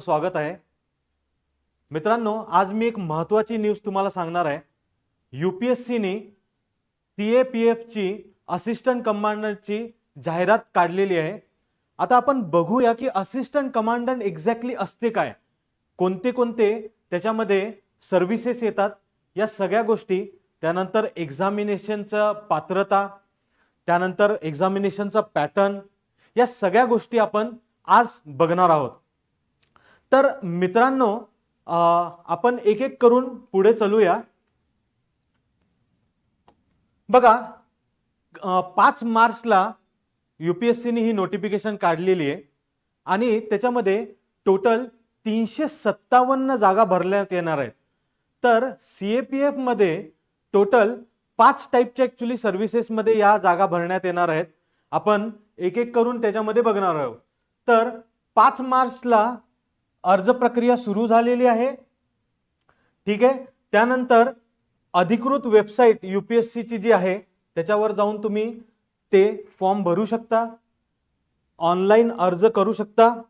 स्वागत आहे. मित्रांनो आज मी एक महत्त्वाची न्यूज तुम्हाला सांगणार आहे. यू पी एस सीने सी ए पी एफची असिस्टंट कमांडंटची जाहिरात काढलेली आहे. आता आपण बघूया की असिस्टंट कमांडंट एक्झॅक्टली असते काय? कोणते कोणते? त्याच्यामध्ये सर्व्हिसेस येतात. या सगळ्या गोष्टी त्यानंतर एक्झामिनेशनचं पात्रता त्यानंतर एक्झामिनेशनचा पॅटर्न या सगळ्या गोष्टी आपण आज बघणार आहोत. तर मित्रांनो आपण एक एक करून पुढे चलूया. बघा पाच मार्चला युपीएससीने ही नोटिफिकेशन काढलेली आहे आणि त्याच्यामध्ये टोटल तीनशे सत्तावन्न जागा भरण्यात येणार आहेत. तर सी ए पी एफमध्ये टोटल पाच टाईपच्या ॲक्च्युली सर्व्हिसेसमध्ये या जागा भरण्यात येणार आहेत. आपण एक एक करून त्याच्यामध्ये बघणार आहोत. तर पाच मार्चला अर्ज प्रक्रिया सुरू झालेली आहे. ठीक आहे? त्यानंतर अधिकृत वेबसाईट यू पी एस सीची जी आहे त्याच्यावर जाऊन तुम्ही ते फॉर्म भरू शकता. ऑनलाईन अर्ज करू शकता.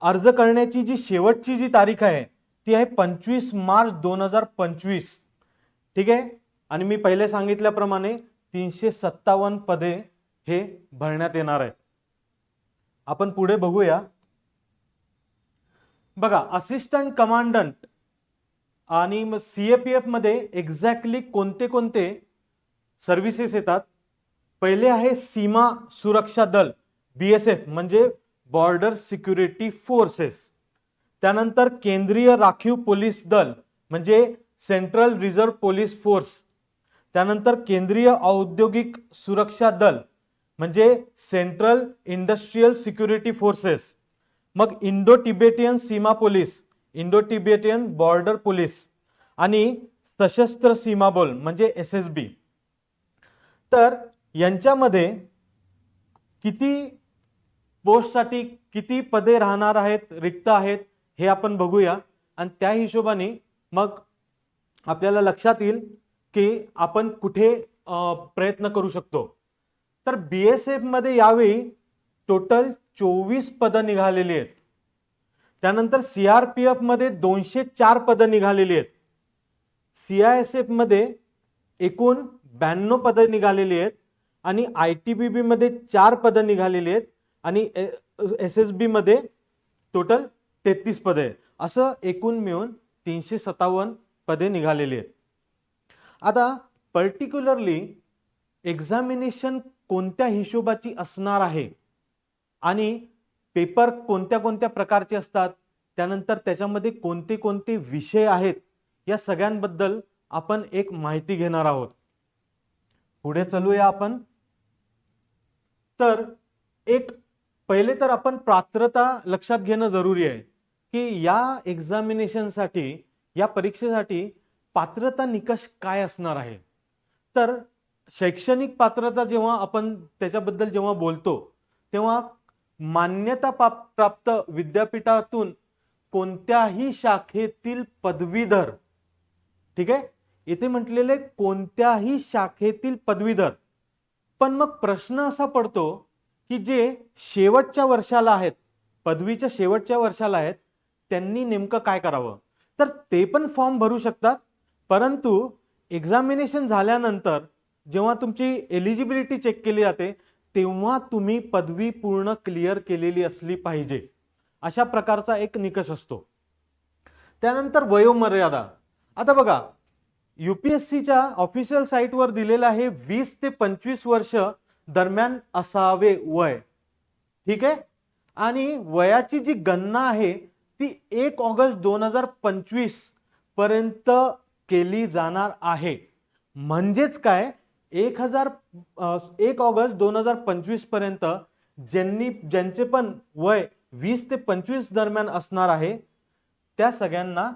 अर्ज करण्याची जी शेवटची जी तारीख आहे ती आहे पंचवीस मार्च दोन हजार पंचवीस. ठीक आहे? आणि मी पहिले सांगितल्याप्रमाणे तीनशे सत्तावन्न पदे हे भरण्यात येणार आहे. आपण पुढे बघूया. बघा असिस्टंट कमांडंट आणि मग सी ए पी एफमध्ये एक्झॅक्टली कोणते कोणते सर्व्हिसेस येतात? पहिले आहे सीमा सुरक्षा दल बी एस एफ म्हणजे बॉर्डर सिक्युरिटी फोर्सेस त्यानंतर केंद्रीय राखीव पोलीस दल म्हणजे सेंट्रल रिझर्व्ह पोलीस फोर्स त्यानंतर केंद्रीय औद्योगिक सुरक्षा दल म्हणजे सेंट्रल इंडस्ट्रीयल सिक्युरिटी फोर्सेस मग इंडो तिबेटियन सीमा police Indo Tibetan border police आणि सशस्त्र सीमा बल म्हणजे एस एस बी. तर यांच्यामध्ये किती पोस्टसाठी किती पदे राहणार आहेत रिक्त आहेत हे आपण बघूया. आणि त्या हिशोबाने मग आपल्याला लक्षात येईल की आपण कुठे प्रयत्न करू शकतो. तर बी एस एफमध्ये यावेळी टोटल चोवीस पदं निघालेली आहेत. त्यानंतर सी आर पी एफमध्ये दोनशे चार पदं निघालेली आहेत. सी आय एस एफमध्ये एकूण ब्याण्णव पदं निघालेली आहेत आणि आय टी बी बीमध्ये चार पदं निघालेली आहेत आणि एस एस बीमध्ये टोटल तेहतीस पदे आहेत. असं एकूण मिळून तीनशे सत्तावन्न पदे निघालेली आहेत. आता पर्टिक्युलरली एक्झामिनेशन कोणत्या हिशोबाची असणार आहे? आणि पेपर कोणत्या कोणत्या प्रकारचे असतात त्यानंतर त्याच्यामध्ये कोणते कोणते विषय आहेत या सगळ्यांबद्दल आपण एक माहिती घेणार आहोत. पुढे चलूया आपण. तर एक पहिले तर आपण पात्रता लक्षात घेणं जरुरी आहे की या एक्झामिनेशनसाठी या परीक्षेसाठी पात्रता निकष काय असणार आहे. तर शैक्षणिक पात्रता जेव्हा आपण त्याच्याबद्दल जेव्हा बोलतो तेव्हा मान्यता प्राप्त विद्यापीठातून कोणत्याही शाखेतील पदवीधर ठीक आहे? इथे म्हटलेले कोणत्याही शाखेतील पदवीधर. पण मग प्रश्न असा पडतो की जे शेवटच्या वर्षाला आहेत पदवीच्या शेवटच्या वर्षाला आहेत त्यांनी नेमकं काय करावं? तर ते पण फॉर्म भरू शकतात. परंतु एक्झामिनेशन झाल्यानंतर जेव्हा तुमची एलिजिबिलिटी चेक केली जाते तेव्हा तुम्ही पदवी पूर्ण क्लिअर केलेली असली पाहिजे. अशा प्रकारचा एक निकष असतो. त्यानंतर वयोमर्यादा. आता बघा युपीएससीच्या ऑफिशियल साईटवर दिलेलं आहे वीस ते पंचवीस वर्ष दरम्यान असावे वय. ठीक आहे? आणि वयाची जी गणना आहे ती एक ऑगस्ट दोन हजार पंचवीसपर्यंत केली जाणार आहे. म्हणजेच काय? एक हजार एक ऑगस्ट दोन हजार पंचवीसपर्यंत ज्यांनी ज्यांचे पण वय वीस ते पंचवीस दरम्यान असणार आहे त्या सगळ्यांना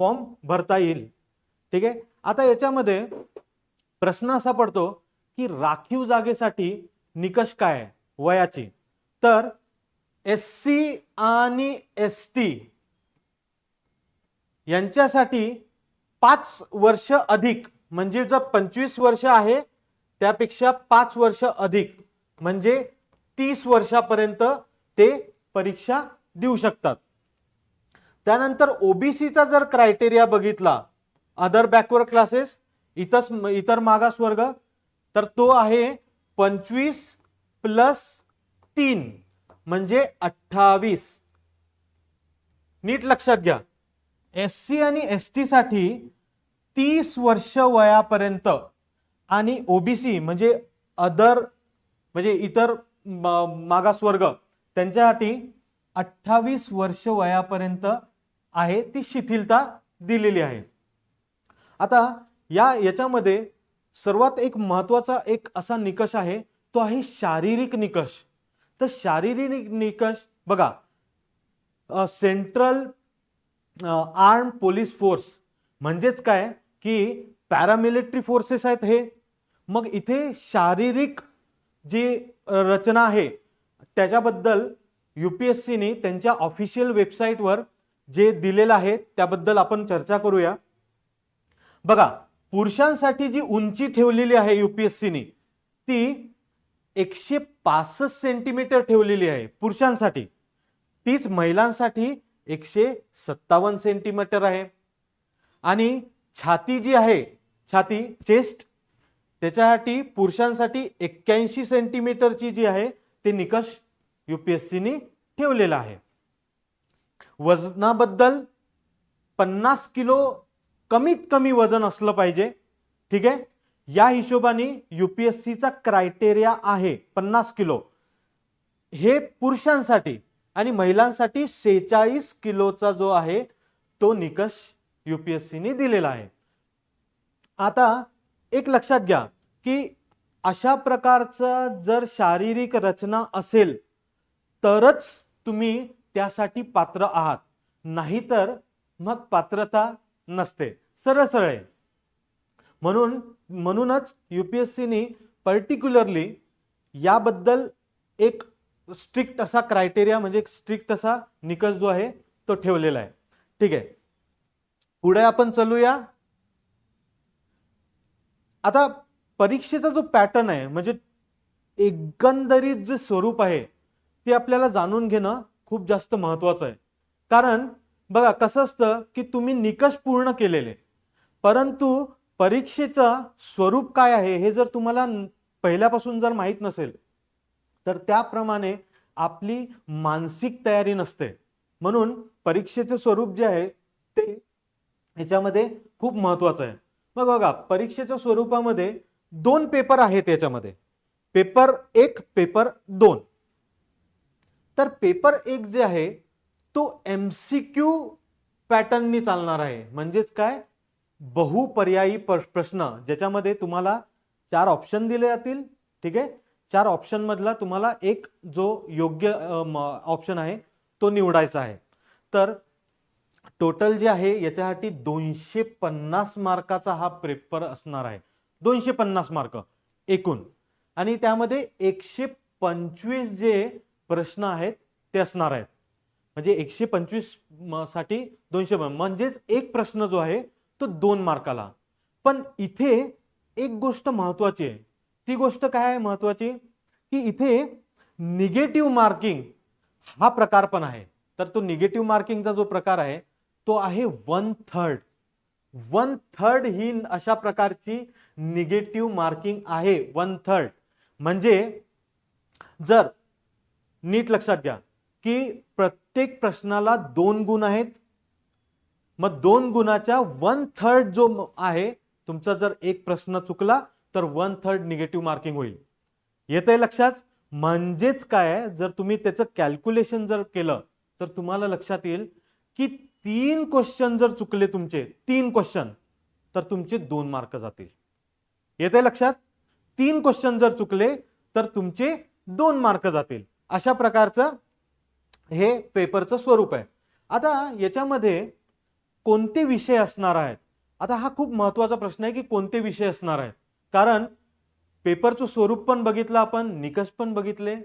फॉर्म भरता येईल. ठीक आहे? आता याच्यामध्ये प्रश्न असा पडतो की राखीव जागेसाठी निकष काय आहे? वयाची. तर एस सी आणि एस टी यांच्यासाठी पाच वर्ष अधिक म्हणजे जर पंचवीस वर्ष आहे त्यापेक्षा पाच वर्ष अधिक म्हणजे तीस वर्षापर्यंत ते परीक्षा देऊ शकतात. त्यानंतर ओबीसीचा जर क्रायटेरिया बघितला अदर बॅकवर्ड क्लासेस इतर इतर मागासवर्ग तर तो आहे पंचवीस प्लस तीन म्हणजे अठ्ठावीस. नीट लक्षात घ्या. एस सी आणि एस टी साठी तीस वर्ष वयापर्यंत आणि ओबीसी म्हणजे अदर म्हणजे इतर म- मागासवर्ग त्यांच्यासाठी अठ्ठावीस वर्ष वयापर्यंत आहे ती शिथिलता दिलेली आहे. आता या याच्यामध्ये सर्वात एक महत्त्वाचा एक असा निकष आहे तो आहे शारीरिक निकष. तर शारीरिक निकष बघा सेंट्रल आर्म पोलीस फोर्स म्हणजेच काय? की पॅरामिलिटरी फोर्सेस आहेत हे. मग इथे शारीरिक जी रचना आहे त्याच्याबद्दल यू पी एस सीने त्यांच्या ऑफिशियल वेबसाईटवर जे दिलेलं आहे त्याबद्दल आपण चर्चा करूया. बघा पुरुषांसाठी जी उंची ठेवलेली आहे यू पी एस सीने ती एकशे पासष्ट सेंटीमीटर ठेवलेली आहे पुरुषांसाठी. तीच महिलांसाठी एकशे सत्तावन्न सेंटीमीटर आहे. आणि छाती जी आहे छाती चेस्ट त्याच्यासाठी पुरुषांसाठी एक्क्याऐंशी सेंटीमीटरची जी आहे ते निकष युपीएससीनी ठेवलेला आहे. वजनाबद्दल पन्नास किलो कमीत कमी वजन असलं पाहिजे ठीक आहे? या हिशोबाने युपीएससीचा क्रायटेरिया आहे पन्नास किलो. हे पुरुषांसाठी आणि महिलांसाठी सेहेचाळीस किलोचा जो आहे तो निकष युपीएससीने दिलेला आहे. आता एक लक्षात घ्या की अशा प्रकारचं जर शारीरिक रचना असेल तरच तुम्ही त्यासाठी पात्र आहात. नाहीतर मग पात्रता नसते. सरळ सरळ आहे. म्हणून म्हणूनच युपीएससीनी पर्टिक्युलरली याबद्दल एक स्ट्रिक्ट असा क्रायटेरिया म्हणजे एक स्ट्रिक्ट असा निकष जो आहे तो ठेवलेला आहे. ठीक आहे. पुढे आपण चलूया. आता परीक्षेचा जो पॅटर्न आहे म्हणजे एकंदरीत जे स्वरूप आहे ते आपल्याला जाणून घेणं खूप जास्त महत्वाचं आहे. कारण बघा कसं असतं की तुम्ही निकष पूर्ण केलेले परंतु परीक्षेचं स्वरूप काय आहे हे जर तुम्हाला पहिल्यापासून जर माहीत नसेल तर त्याप्रमाणे आपली मानसिक तयारी नसते. म्हणून परीक्षेचे स्वरूप जे आहे ते याच्यामध्ये खूप महत्वाचं आहे. मग बघा परीक्षेच्या स्वरूपामध्ये दोन पेपर आहेत याच्यामध्ये. पेपर एक पेपर दोन. तर पेपर एक जे आहे तो एम सी क्यू पॅटर्ननी चालणार आहे. म्हणजेच काय? बहुपर्यायी प्रश्न ज्याच्यामध्ये तुम्हाला चार ऑप्शन दिले जातील ठीक आहे? चार ऑप्शनमधला तुम्हाला एक जो योग्य ऑप्शन आहे तो निवडायचा आहे. तर टोटल जे आहे याच्यासाठी दोनशे पन्नास मार्काचा हा पेपर असणार आहे. दोनशे पन्नास मार्क एकूण. आणि त्यामध्ये एकशे पंचवीस जे प्रश्न आहेत ते असणार आहेत. म्हणजे एकशे पंचवीस म- साठी दोनशे म्हणजेच एक प्रश्न जो आहे तो दोन मार्काला. पण इथे एक गोष्ट महत्वाची आहे. ती गोष्ट काय आहे महत्वाची? की इथे निगेटिव्ह मार्किंग हा प्रकार पण आहे. तर तो निगेटिव्ह मार्किंगचा जो प्रकार आहे तो आहे वन थर्ड वन थर्ड ही अशा प्रकारची निगेटिव्ह मार्किंग आहे वन थर्ड म्हणजे जर नीट लक्षात घ्या की प्रत्येक प्रश्नाला दोन गुण आहेत. मग दोन गुणाच्या वन थर्ड जो आहे तुमचा जर एक प्रश्न चुकला तर वन थर्ड निगेटिव्ह मार्किंग होईल. येतंय लक्षात? म्हणजेच काय? जर तुम्ही त्याचं कॅल्क्युलेशन जर केलं तर तुम्हाला लक्षात येईल की तीन क्वेश्चन जर चुकले तुमचे तीन क्वेश्चन तर तुमचे दोन मार्क जातील. येते लक्षात? तीन क्वेश्चन जर चुकले तर तुमचे दोन मार्क जातील. अशा प्रकारचं हे पेपरचं स्वरूप आहे. आता याच्यामध्ये कोणते विषय असणार आहेत? आता हा खूप महत्त्वाचा प्रश्न आहे की कोणते विषय असणार आहेत? कारण पेपरचं स्वरूप पण बघितलं आपण निकष पण बघितले.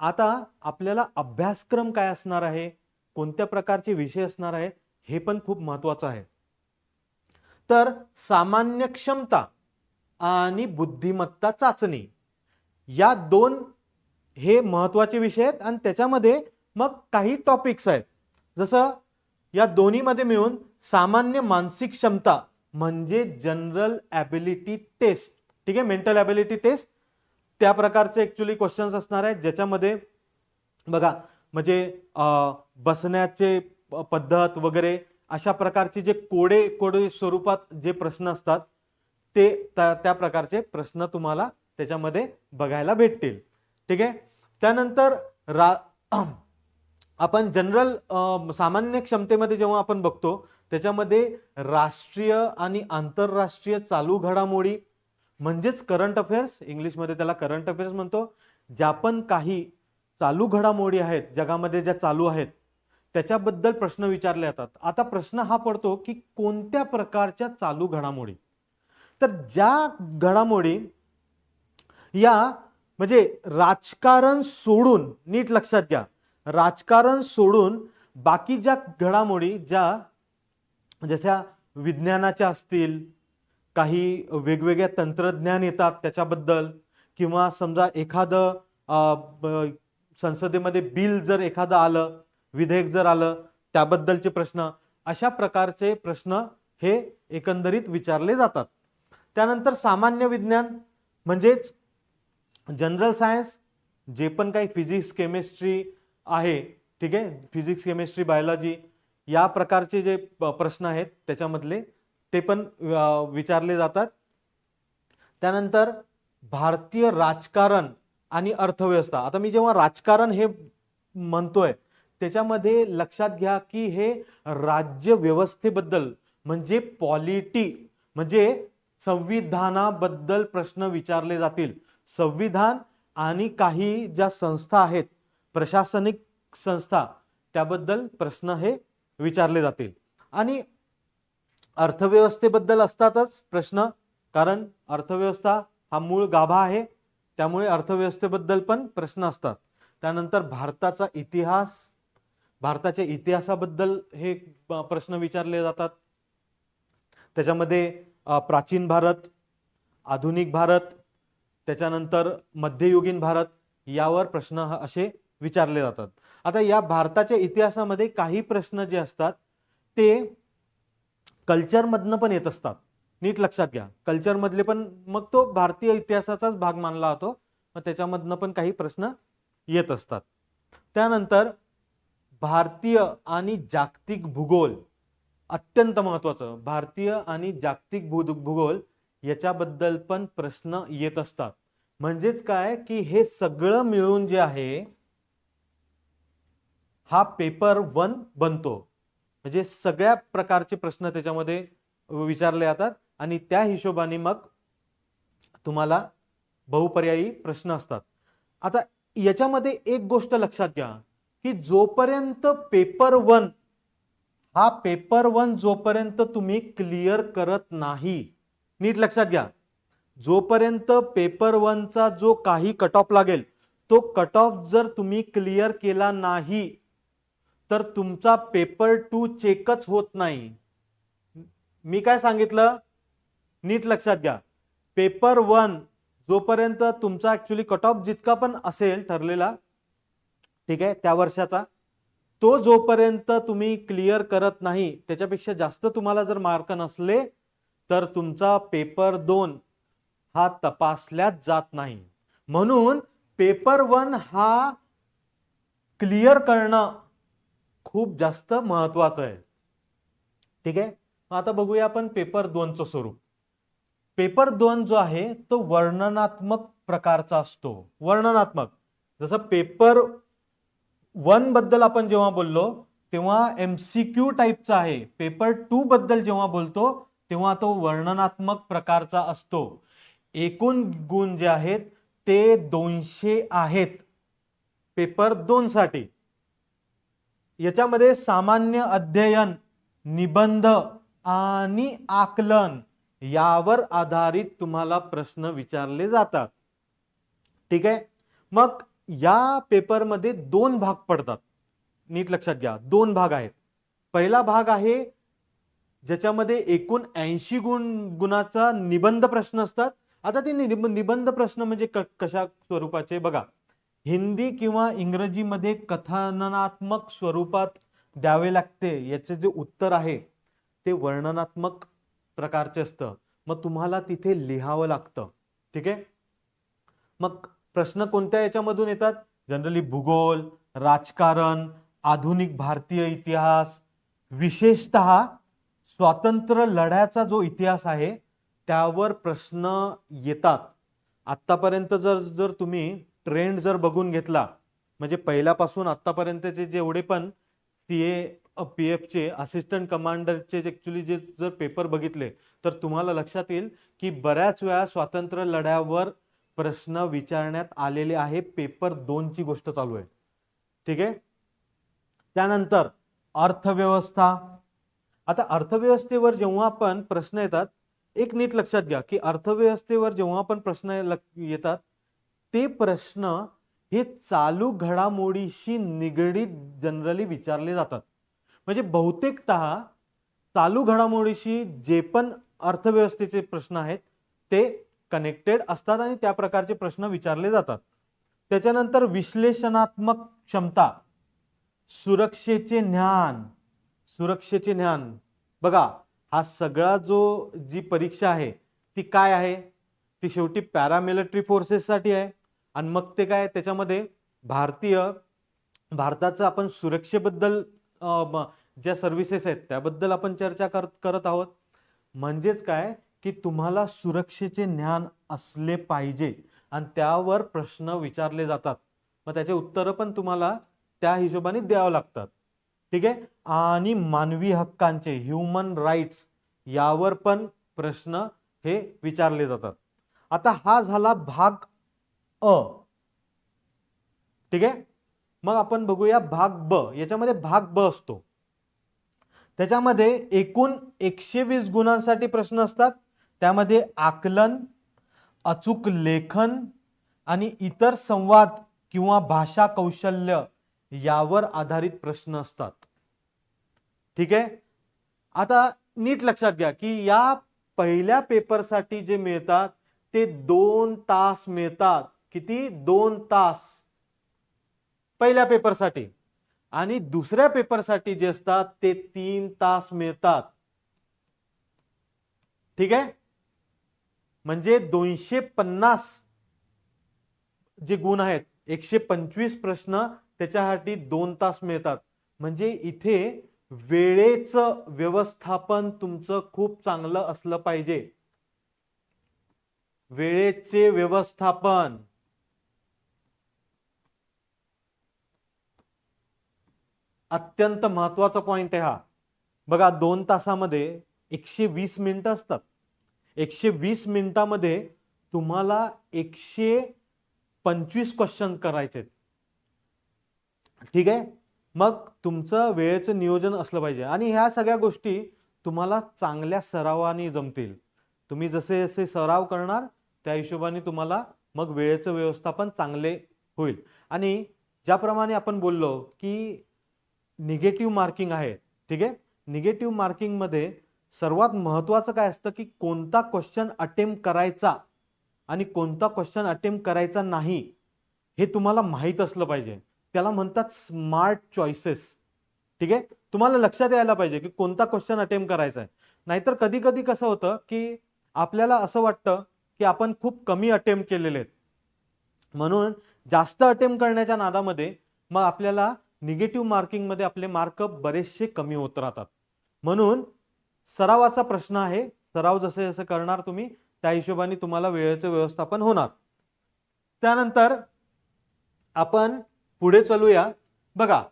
आता आपल्याला अभ्यासक्रम काय असणार आहे? कोणत्या प्रकारचे विषय असणार आहेत हे पण खूप महत्वाचं आहे. तर सामान्य क्षमता आणि बुद्धिमत्ता चाचणी या दोन हे महत्त्वाचे विषय आहेत आणि त्याच्यामध्ये मग काही टॉपिक्स आहेत. जसं या दोन्हीमध्ये मिळून सामान्य मानसिक क्षमता म्हणजे जनरल ॲबिलिटी टेस्ट ठीक आहे? मेंटल ॲबिलिटी टेस्ट त्या प्रकारचे ॲक्च्युली क्वेश्चन्स असणार आहेत ज्याच्यामध्ये बघा म्हणजे बसण्याचे प- पद्धत वगैरे अशा प्रकारचे जे कोडे कोडे स्वरूपात जे प्रश्न असतात ते त्या त्या प्रकारचे प्रश्न तुम्हाला त्याच्यामध्ये बघायला भेटतील. ठीक आहे? त्यानंतर रा आपण जनरल सामान्य क्षमतेमध्ये जेव्हा आपण बघतो त्याच्यामध्ये राष्ट्रीय आणि आंतरराष्ट्रीय चालू घडामोडी म्हणजेच करंट अफेअर्स इंग्लिशमध्ये त्याला करंट अफेअर्स म्हणतो ज्या पण काही चालू घडामोडी आहेत जगामध्ये ज्या चालू आहेत त्याच्याबद्दल प्रश्न विचारले जातात. आता प्रश्न हा पडतो की कोणत्या प्रकारच्या चालू घडामोडी? तर ज्या घडामोडी या म्हणजे राजकारण सोडून नीट लक्षात घ्या राजकारण सोडून बाकी ज्या घडामोडी ज्या जशा विज्ञानाच्या असतील काही वेगवेगळ्या तंत्रज्ञान येतात त्याच्याबद्दल किंवा समजा एखादं संसदेमध्ये बिल जर एखादं आलं विधेयक जर आलं त्याबद्दलचे प्रश्न अशा प्रकारचे प्रश्न हे एकंदरीत विचारले जातात. त्यानंतर सामान्य विज्ञान म्हणजेच जनरल सायन्स जे पण काही फिजिक्स केमिस्ट्री आहे ठीक आहे? फिजिक्स केमिस्ट्री बायोलॉजी या प्रकारचे जे प- प्रश्न आहेत त्याच्यामधले ते पण विचारले जातात. त्यानंतर भारतीय राजकारण आणि अर्थव्यवस्था. आता मी जेव्हा राजकारण हे म्हणतोय त्याच्यामध्ये लक्षात घ्या की हे राज्य व्यवस्थेबद्दल म्हणजे पॉलिटी म्हणजे संविधानाबद्दल प्रश्न विचारले जातील. संविधान आणि काही ज्या संस्था आहेत प्रशासनिक संस्था त्याबद्दल प्रश्न हे विचारले जातील. आणि अर्थव्यवस्थेबद्दल असतातच प्रश्न कारण अर्थव्यवस्था हा मूळ गाभा आहे. त्यामुळे अर्थव्यवस्थेबद्दल पण प्रश्न असतात. त्यानंतर भारताचा इतिहास भारताच्या इतिहासाबद्दल हे प- प्रश्न विचारले जातात. त्याच्यामध्ये प्राचीन भारत आधुनिक भारत त्याच्यानंतर मध्ययुगीन भारत यावर प्रश्न असे विचारले जातात. आता या भारताच्या इतिहासामध्ये काही प्रश्न जे असतात ते कल्चरमधनं पण येत असतात. नीट लक्षात घ्या. कल्चरमधले पण मग तो भारतीय इतिहासाचाच भाग मानला जातो. मग त्याच्यामधनं पण काही प्रश्न येत असतात. त्यानंतर भारतीय आणि जागतिक भूगोल अत्यंत महत्वाचं भारतीय आणि जागतिक भू भूगोल याच्याबद्दल पण प्रश्न येत असतात. म्हणजेच काय? की हे सगळं मिळून जे आहे हा पेपर वन बनतो. म्हणजे सगळ्या प्रकारचे प्रश्न त्याच्यामध्ये विचारले जातात. आणि त्या हिशोबाने मग तुम्हाला बहुपर्यायी प्रश्न असतात. आता याच्यामध्ये एक गोष्ट लक्षात घ्या की जोपर्यंत पेपर वन हा पेपर वन जोपर्यंत तुम्ही क्लिअर करत नाही नीट लक्षात घ्या. जोपर्यंत पेपर वनचा जो काही कट ऑफ लागेल तो कट ऑफ जर तुम्ही क्लिअर केला नाही तर तुमचा पेपर टू चेकच होत नाही. मी काय सांगितलं? नीट लक्षात घ्या. पेपर वन जोपर्यंत तुमचा ऍक्च्युली कट ऑफ जितका पण असेल ठरलेला ठीक आहे त्या वर्षाचा तो जोपर्यंत तुम्ही क्लिअर करत नाही त्याच्यापेक्षा जास्त तुम्हाला जर मार्क नसले तर तुमचा पेपर दोन हा तपासल्याच जात नाही. म्हणून पेपर वन हा क्लिअर करणं खूप जास्त महत्वाचं आहे. ठीक आहे? आता बघूया आपण पेपर दोनचं स्वरूप. पेपर दोन जो आहे तो वर्णनात्मक प्रकारचा असतो. वर्णनात्मक. जसं पेपर वनबद्दल आपण जेव्हा बोललो तेव्हा एम सी क्यू टाईपचा आहे. पेपर टू बद्दल जेव्हा बोलतो तेव्हा तो वर्णनात्मक प्रकारचा असतो. एकूण गुण जे आहेत ते दोनशे आहेत. पेपर दोन साठी. याच्यामध्ये सामान्य अध्ययन निबंध आणि आकलन यावर आधारित तुम्हाला प्रश्न विचारले जातात. ठीक आहे? मग या पेपरमध्ये दोन भाग पडतात. नीट लक्षात घ्या. दोन भाग आहेत. पहिला भाग आहे ज्याच्यामध्ये एकूण ऐंशी गुण गुणाचा निबंध प्रश्न असतात. आता ते निबंध प्रश्न म्हणजे कशा स्वरूपाचे? बघा. हिंदी किंवा इंग्रजीमध्ये कथनात्मक स्वरूपात द्यावे लागते. याचे जे उत्तर आहे ते वर्णनात्मक प्रकारचे असतं. मग तुम्हाला तिथे लिहावं लागतं. ठीक आहे? मग प्रश्न कोणत्या याच्यामधून येतात? जनरली भूगोल राजकारण आधुनिक भारतीय इतिहास विशेषत स्वातंत्र्य लढ्याचा जो इतिहास आहे त्यावर प्रश्न येतात. आत्तापर्यंत जर जर तुम्ही ट्रेंड जर बघून घेतला म्हणजे पहिल्यापासून आत्तापर्यंतचे जेवढे पण सी ए पी एफचे असिस्टंट कमांडरचे ॲक्च्युली जे जर पेपर बघितले तर तुम्हाला लक्षात येईल की बऱ्याच वेळा स्वातंत्र्य लढ्यावर प्रश्न विचारण्यात आलेले आहे. पेपर दोनची गोष्ट चालू आहे. ठीक आहे? त्यानंतर अर्थव्यवस्था. आता अर्थव्यवस्थेवर जेव्हा पण प्रश्न येतात एक नीट लक्षात घ्या की अर्थव्यवस्थेवर जेव्हा पण प्रश्न येतात ते प्रश्न हे चालू घडामोडीशी निगडीत जनरली विचारले जातात. म्हणजे बहुतेकतः चालू घडामोडीशी जे पण अर्थव्यवस्थेचे प्रश्न आहेत ते कनेक्टेड असतात आणि त्या प्रकारचे प्रश्न विचारले जातात. त्याच्यानंतर विश्लेषणात्मक क्षमता सुरक्षेचे ज्ञान सुरक्षेचे ज्ञान. बघा हा सगळा जो जी परीक्षा आहे ती काय आहे? ती शेवटी पॅरामिलिटरी फोर्सेससाठी आहे. आणि मग ते काय त्याच्यामध्ये भारतीय भारताचं आपण सुरक्षेबद्दल ज्या सर्व्हिसेस आहेत त्याबद्दल आपण चर्चा करत करत आहोत. म्हणजेच काय? की तुम्हाला सुरक्षेचे ज्ञान असले पाहिजे. आणि त्यावर प्रश्न विचारले जातात. मग त्याचे उत्तरं पण तुम्हाला त्या हिशोबाने द्यावं लागतात. ठीक आहे? आणि मानवी हक्कांचे ह्युमन राईट्स यावर पण प्रश्न हे विचारले जातात. आता हा झाला भाग अ. ठीक आहे? मग आपण बघूया भाग ब. याच्यामध्ये भाग ब असतो. त्याच्यामध्ये एकूण एकशे वीस गुणांसाठी प्रश्न असतात. त्यामध्ये आकलन अचूक लेखन आणि इतर संवाद किंवा भाषा कौशल्य यावर आधारित प्रश्न असतात. ठीक आहे? आता नीट लक्षात घ्या की या पहिल्या पेपरसाठी जे मिळतात ते दोन तास मिळतात. किती? दोन तास. पहिल्या पेपरसाठी. आणि दुसऱ्या पेपरसाठी जे असतात ते तीन तास मिळतात. ठीक आहे? म्हणजे दोनशे पन्नास जे गुण आहेत एकशे पंचवीस प्रश्न त्याच्यासाठी दोन तास मिळतात. म्हणजे इथे वेळेचं व्यवस्थापन तुमचं खूप चांगलं असलं पाहिजे. वेळेचे व्यवस्थापन. अत्यंत महत्त्वाचा पॉईंट आहे हा. बघा दोन तासामध्ये एकशे वीस मिनटं असतात. एकशे वीस मिनिटामध्ये तुम्हाला एकशे पंचवीस क्वेश्चन करायचे ठीक आहे? मग तुमचं वेळेचं नियोजन असलं पाहिजे. आणि ह्या सगळ्या गोष्टी तुम्हाला चांगल्या सरावाने जमतील. तुम्ही जसे जसे सराव करणार त्या हिशोबाने तुम्हाला मग वेळेचं व्यवस्थापन चांगले होईल. आणि ज्याप्रमाणे आपण बोललो की निगेटिव्ह मार्किंग आहे ठीक आहे? निगेटिव्ह मार्किंगमध्ये सर्वात महत्त्वाचं काय असतं की कोणता क्वेश्चन अटेम्प्ट करायचा आणि कोणता क्वेश्चन अटेम्प्ट करायचा नाही हे तुम्हाला माहीत असलं पाहिजे. त्याला म्हणतात स्मार्ट चॉईसेस ठीक आहे? तुम्हाला लक्षात यायला पाहिजे की कोणता क्वेश्चन अटेम्प्ट करायचा आहे. नाहीतर कधी कधी कसं होतं की आपल्याला असं वाटतं की आपण खूप कमी अटेम्प्ट केलेले आहेत. म्हणून जास्त अटेम्प्ट करण्याच्या नादामध्ये मग आपल्याला निगेटिव्ह मार्किंगमध्ये आपले मार्क बरेचसे कमी होत राहतात. म्हणून सरावाचा प्रश्न आहे सराव जसे जसं करणार तुम्ही त्या हिशोबाने तुम्हाला वेळेचं व्यवस्थापन होणार. त्यानंतर आपण पुढे चालूया. बघा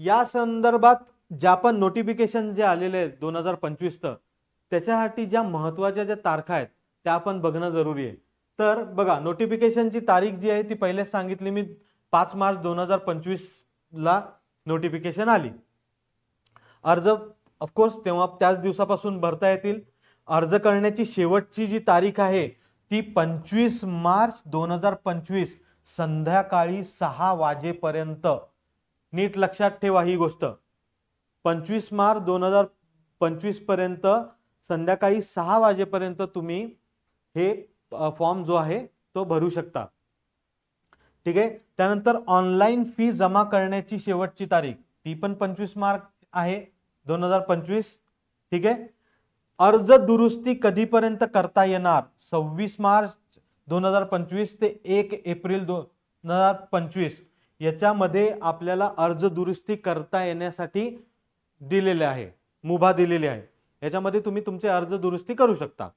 या संदर्भात ज्या पण नोटिफिकेशन जे आलेले आहेत दोन हजार पंचवीसचं त्याच्यासाठी ज्या महत्त्वाच्या ज्या तारखा आहेत त्या आपण बघणं जरुरी आहे. तर बघा नोटिफिकेशनची तारीख जी आहे ती पहिलेच सांगितली मी पाच मार्च दोन हजार पंचवीस ला नोटिफिकेशन आली. अर्ज ऑफकोर्स तेव्हा त्याच दिवसापासून भरता येतील. अर्ज करण्याची शेवटची जी तारीख आहे ती पंचवीस मार्च दोन हजार पंचवीस संध्याकाळी सहा वाजेपर्यंत. नीट लक्षात ठेवा ही गोष्ट. पंचवीस मार्च दोन हजार पंचवीसपर्यंत संध्याकाळी सहा वाजेपर्यंत तुम्ही हे फॉर्म जो आहे तो भरू शकता. ठीक आहे? त्यानंतर ऑनलाईन फी जमा करण्याची शेवटची तारीख. ती पण पंचवीस मार्च आहे दोन हजार पंचवीस. ठीक आहे? अर्ज दुरुस्ती कधीपर्यंत करता येणार? सव्वीस मार्च दोन हजार पंचवीस ते एक एप्रिल दोन हजार पंचवीस. याच्यामध्ये आपल्याला अर्ज दुरुस्ती करता येण्यासाठी दिलेले आहे. मुभा दिलेली आहे. याच्यामध्ये तुम्ही तुमचे अर्ज दुरुस्ती करू शकता.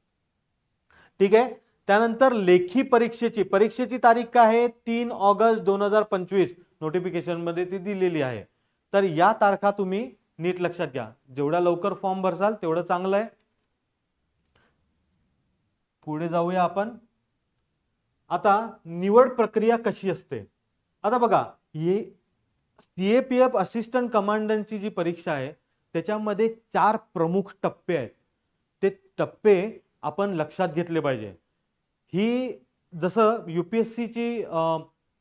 ठीक आहे? त्यानंतर लेखी परीक्षेची परीक्षेची तारीख काय आहे? तीन ऑगस्ट दोन हजार पंचवीस. नोटिफिकेशनमध्ये ती दिलेली आहे. तर या तारखा तुम्ही नीट लक्षात घ्या. जेवढ्या लवकर फॉर्म भरसाल तेवढं चांगलं आहे. पुढे जाऊया आपण. आता निवड प्रक्रिया कशी असते? आता बघा हे एफ असिस्टंट कमांडंटची जी परीक्षा आहे त्याच्यामध्ये चार प्रमुख टप्पे आहेत. ते टप्पे आपण लक्षात घेतले पाहिजे. ही जसं यू पी एस सीची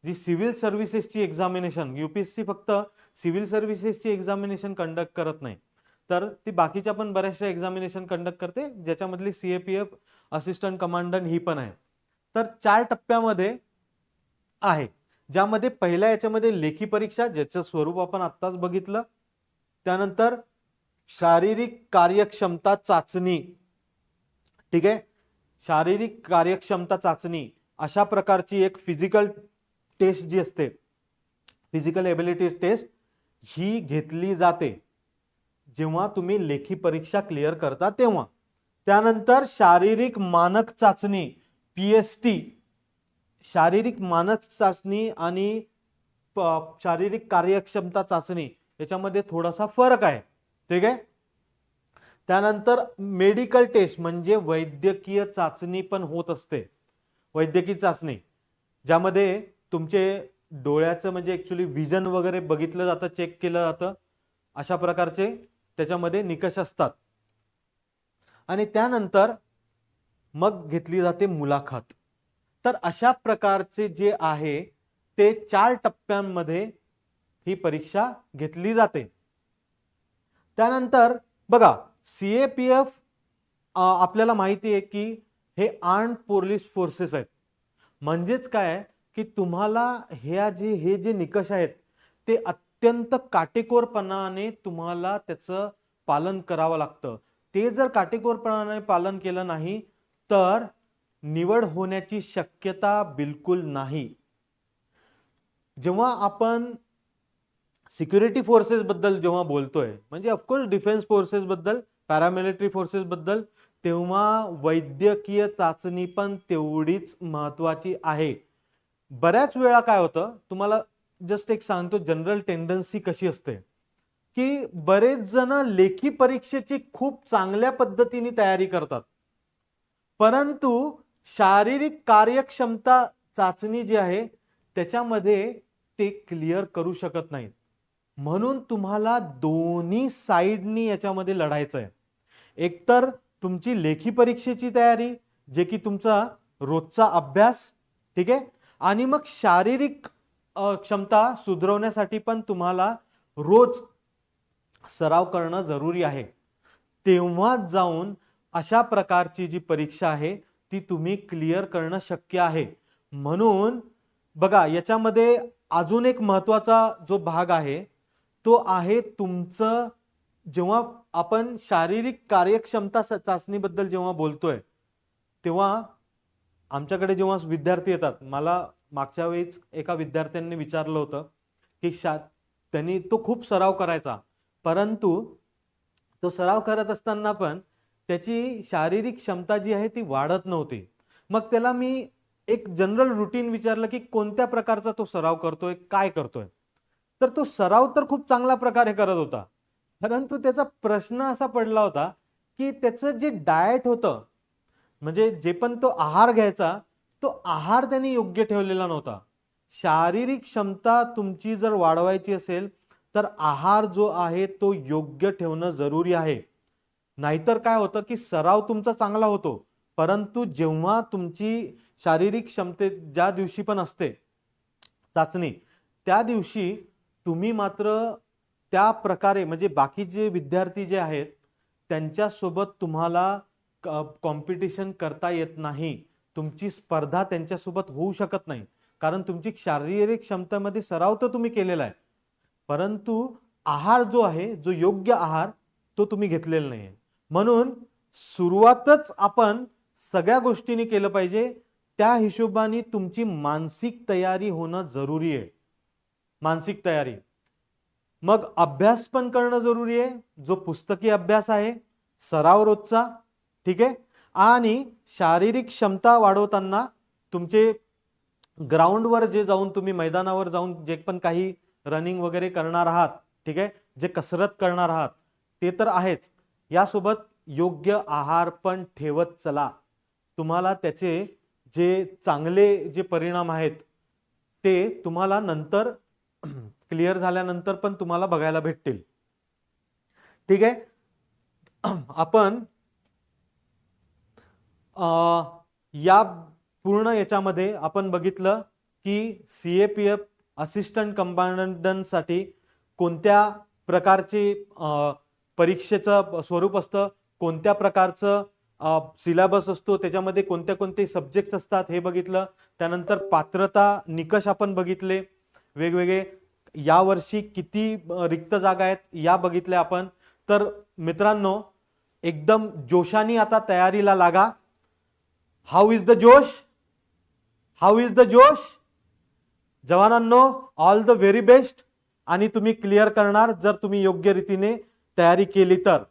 जी civil सर्व्हिसेसची examination U P S C फक्त सिव्हिल सर्व्हिसेसची एक्झामिनेशन कंडक्ट करत नाही. तर ती बाकीच्या पण बऱ्याचशा एक्झामिनेशन कंडक्ट करते ज्याच्यामधली C A P F assistant commandant ही पण आहे. तर चार टप्प्यामध्ये आहे ज्यामध्ये पहिल्या याच्यामध्ये लेखी परीक्षा ज्याचं स्वरूप आपण आत्ताच बघितलं. त्यानंतर शारीरिक कार्यक्षमता चाचणी. ठीक आहे? शारीरिक कार्यक्षमता चाचणी अशा प्रकारची एक फिजिकल टेस्ट जी असते फिजिकल एबिलिटी टेस्ट ही घेतली जाते. जेव्हा तुम्ही लेखी परीक्षा क्लिअर करता तेव्हा. त्यानंतर शारीरिक मानक चाचणी पी एस टी शारीरिक मानक चाचणी आणि प- शारीरिक कार्यक्षमता चाचणी याच्यामध्ये थोडासा फरक आहे. ठीक आहे? त्यानंतर मेडिकल टेस्ट म्हणजे वैद्यकीय चाचणी पण होत असते. वैद्यकीय चाचणी ज्यामध्ये तुमचे डोळ्याचं म्हणजे ॲक्च्युली विजन वगैरे बघितलं जातं चेक केलं जातं अशा प्रकारचे त्याच्यामध्ये निकष असतात. आणि त्यानंतर मग घेतली जाते मुलाखत. तर अशा प्रकारचे जे आहे ते चार टप्प्यांमध्ये ही परीक्षा घेतली जाते. त्यानंतर बघा सीएपीएफ आपल्याला माहिती आहे की हे आर्म पोलीस फोर्सेस आहेत. म्हणजेच काय की तुम्हाला ह्या जे हे जे निकष आहेत ते अत्यंत काटेकोरपणाने तुम्हाला त्याचं पालन करावं लागतं. ते जर काटेकोरपणाने पालन केलं नाही तर निवड होण्याची शक्यता बिलकुल नाही. जेव्हा आपण सिक्युरिटी फोर्सेस बद्दल जेव्हा बोलतोय म्हणजे ऑफकोर्स डिफेन्स फोर्सेस बद्दल पॅरामिलिटरी फोर्सेस बद्दल तेव्हा वैद्यकीय चाचणी पण तेवढीच महत्वाची आहे. बऱ्याच वेळा काय होतं तुम्हाला जस्ट एक सांगतो जनरल टेंडन्सी कशी असते की बरेच जण लेखी परीक्षेची खूप चांगल्या पद्धतीने तयारी करतात. परंतु शारीरिक कार्यक्षमता चाचणी जी आहे त्याच्यामध्ये ते क्लिअर करू शकत नाहीत. म्हणून तुम्हाला दोन्ही साईडनी याच्यामध्ये लढायचं आहे एकतर तुमची लेखी परीक्षेची तयारी जे की तुमचा रोजचा अभ्यास ठीक आहे? आणि मग शारीरिक क्षमता सुधरवण्यासाठी पण तुम्हाला रोज सराव करणं जरुरी आहे. तेव्हा जाऊन अशा प्रकारची जी परीक्षा आहे ती तुम्ही क्लिअर करणं शक्य आहे. म्हणून बघा याच्यामध्ये अजून एक महत्त्वाचा जो भाग आहे तो आहे तुमचं जेव्हा आपण शारीरिक कार्यक्षमता चाचणीबद्दल जेव्हा बोलतोय तेव्हा आमच्याकडे जेव्हा विद्यार्थी येतात मला मागच्या वेळीच एका विद्यार्थ्यांनी विचारलं होतं की शा त्यांनी तो खूप सराव करायचा. परंतु तो सराव करत असताना पण त्याची शारीरिक क्षमता जी आहे ती वाढत नव्हती. मग त्याला मी एक जनरल रुटीन विचारलं की कोणत्या प्रकारचा तो सराव करतोय काय करतोय? तर तो सराव तर खूप चांगल्या प्रकारे करत होता. परंतु त्याचा प्रश्न असा पडला होता की त्याचं जे डाएट होतं म्हणजे जे पण तो आहार घ्यायचा तो आहार त्याने योग्य ठेवलेला नव्हता. शारीरिक क्षमता तुमची जर वाढवायची असेल तर आहार जो आहे तो योग्य ठेवणं जरुरी आहे. नाहीतर काय होतं की सराव तुमचा चांगला होतो परंतु जेव्हा तुमची शारीरिक क्षमते ज्या दिवशी पण असते चाचणी त्या दिवशी तुम्ही मात्र त्या प्रकारे म्हणजे बाकीचे विद्यार्थी जे आहेत त्यांच्यासोबत तुम्हाला कॉम्पिटिशन करता येत नाही. तुमची स्पर्धा त्यांच्यासोबत होऊ शकत नाही. कारण तुमची शारीरिक क्षमतेमध्ये सराव तर तुम्ही केलेला आहे. परंतु आहार जो आहे जो योग्य आहार तो तुम्ही घेतलेला नाही म्हणून सुरुवातच आपण सगळ्या गोष्टींनी केलं पाहिजे. त्या हिशोबाने तुमची मानसिक तयारी होणं जरुरी आहे. मानसिक तयारी. मग अभ्यास पण करणं जरुरी आहे. जो पुस्तकी अभ्यास आहे सराव रोजचा ठीक आहे? आणि शारीरिक क्षमता वाढवताना तुमचे ग्राउंडवर जे जाऊन तुम्ही मैदानावर जाऊन जे पण काही रनिंग वगैरे करणार आहात ठीक आहे? जे कसरत करणार आहात ते तर आहेच. यासोबत योग्य आहार पण ठेवत चला. तुम्हाला त्याचे जे चांगले जे परिणाम आहेत ते तुम्हाला नंतर क्लिअर झाल्यानंतर पण तुम्हाला बघायला भेटतील. ठीक आहे? आपण या पूर्ण याच्यामध्ये आपण बघितलं की C A P F assistant कंपाऊंडंटसाठी कोणत्या प्रकारचे परीक्षेचं स्वरूप असतं? कोणत्या प्रकारचं सिलेबस असतो? त्याच्यामध्ये कोणत्या कोणते सब्जेक्ट असतात? हे बघितलं. त्यानंतर पात्रता निकष आपण बघितले. वेगवेगळे यावर्षी किती रिक्त जागा आहेत या बघितल्या आपण. तर मित्रांनो एकदम जोशाने आता तयारीला लागा. How is the josh? How is the josh? जवानांनो all the very best आणि तुम्ही क्लिअर करणार जर तुम्ही योग्य रीतीने तयारी केली तर.